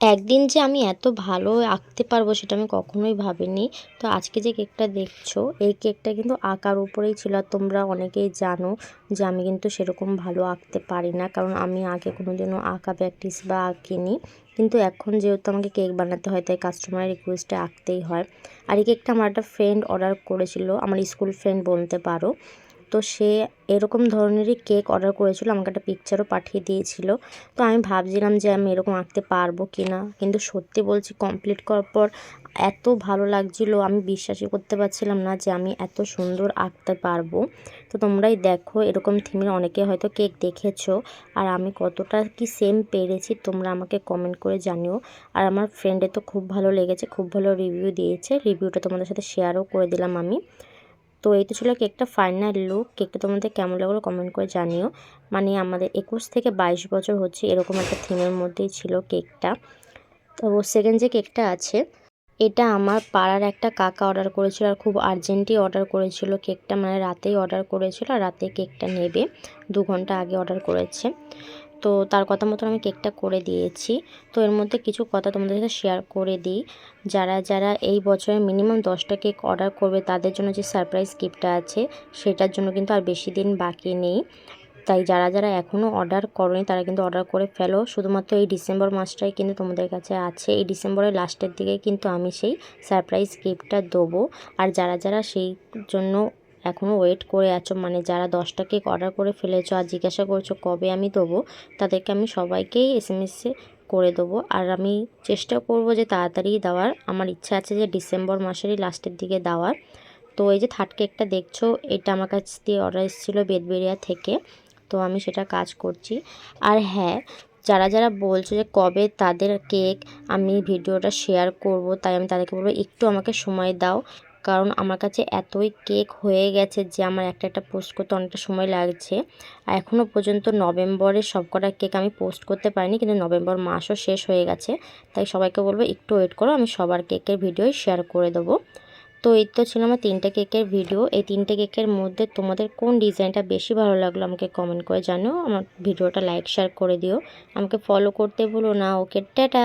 একদিন যে আমি এত ভালো আঁকতে পারব সেটা আমি কখনোই ভাবিনি। তো আজকে যে কেকটা দেখছ, এই কেকটা কিন্তু আঁকার উপরেই ছিল। আর তোমরা অনেকেই জানো যে আমি কিন্তু সেরকম ভালো আঁকতে পারি না, কারণ আমি আগে কোনো দিনও আঁকা প্র্যাকটিস বা আঁকিনি। কিন্তু এখন যেহেতু আমাকে কেক বানাতে হয়, তাই কাস্টমারের রিকোয়েস্টে আঁকতেই হয়। আর এই কেকটা আমার একটা ফ্রেন্ড অর্ডার করেছিল, আমার স্কুল ফ্রেন্ড বলতে পারো। তো সে এরকম ধরনেরই কেক অর্ডার করেছিল, আমাকে একটা পিকচারও পাঠিয়ে দিয়েছিল। তো আমি ভাবছিলাম যে আমি এরকম আঁকতে পারব কি না কিন্তু সত্যি বলছি কমপ্লিট করার পর এত ভালো লাগছিল, আমি বিশ্বাসই করতে পারছিলাম না যে আমি এত সুন্দর আঁকতে পারব। তো তোমরাই দেখো, এরকম থিমের অনেকে হয়তো কেক দেখেছ, আর আমি কতটা কি সেম পেরেছি, তোমরা আমাকে কমেন্ট করে জানিও। আর আমার ফ্রেন্ডে তো খুব ভালো লেগেছে, খুব ভালো রিভিউ দিয়েছে রিভিউটা তোমাদের সাথে শেয়ারও করে দিলাম আমি। তো এই তো ছিল কেকটা ফাইনাল লুক কেকটা তোমাদের কেমন লাগল কমেন্ট করে জানিও। মানে আমাদের একুশ থেকে বাইশ বছর হচ্ছে এরকম একটা থিমের মধ্যেই ছিল কেকটা। তো সেকেন্ড যে কেকটা আছে, এটা আমার পাড়ার একটা কাকা অর্ডার করেছিল আর খুব আর্জেন্টই অর্ডার করেছিল কেকটা। মানে রাতেই অর্ডার করেছিল আর রাতে কেকটা নেবে, দু ঘণ্টা আগে অর্ডার করেছে। তো তার কথা মতন আমি কেকটা করে দিয়েছি। তো এর মধ্যে কিছু কথা তোমাদের সাথে শেয়ার করে দিই। যারা যারা এই বছরে মিনিমাম দশটা কেক অর্ডার করবে, তাদের জন্য যে সারপ্রাইজ গিফটটা আছে, সেটার জন্য কিন্তু আর বেশি দিন বাকি নেই। তাই যারা যারা এখনও অর্ডার করনি, তারা কিন্তু অর্ডার করে ফেলো। শুধুমাত্র এই ডিসেম্বর মাসটাই কিন্তু তোমাদের কাছে আছে। এই ডিসেম্বরের লাস্টের দিকে কিন্তু আমি সেই সারপ্রাইজ গিফটটা দেবো। আর যারা যারা সেই জন্য এখনও ওয়েট করে আছো? মানে যারা দশটা কেক অর্ডার করে ফেলেছো আর জিজ্ঞাসা করছ কবে আমি দেবো, তাদেরকে আমি সবাইকেই এস এম এসে করে দেবো। আর আমি চেষ্টা করব যে তাড়াতাড়ি দেওয়ার। আমার ইচ্ছা আছে যে ডিসেম্বর মাসেরই লাস্টের দিকে দেওয়ার। তো এই যে থার্ড কেকটা দেখছ, এটা আমার কাছ দিয়ে অর্ডার এসেছিল বেদবেরিয়া থেকে। তো আমি সেটা কাজ করছি। আর হ্যাঁ যারা যারা বলছো যে কবে তাদের কেক আমি ভিডিওটা শেয়ার করব, তাই আমি তাদেরকে বলব একটু আমাকে সময় দাও। কারণ আমার কাছে এতই কেক হয়ে গেছে যে আমার একটা একটা পোস্ট করতে অনেকটা সময় লাগছে। আর এখনও পর্যন্ত নভেম্বরের সবকটা কেক আমি পোস্ট করতে পারিনি, কিন্তু নভেম্বর মাসও শেষ হয়ে গেছে। তাই সবাইকে বলব, একটু ওয়েট করো, আমি সবার কেকের ভিডিওই শেয়ার করে দেবো। তো এই তো ছিল আমার তিনটে কেকের ভিডিও। এই তিনটে কেকের মধ্যে তোমাদের কোন ডিজাইনটা বেশি ভালো লাগল আমাকে কমেন্ট করে জানো আমার ভিডিওটা লাইক শেয়ার করে দিও। আমাকে ফলো করতে বলো না। Okay, tata!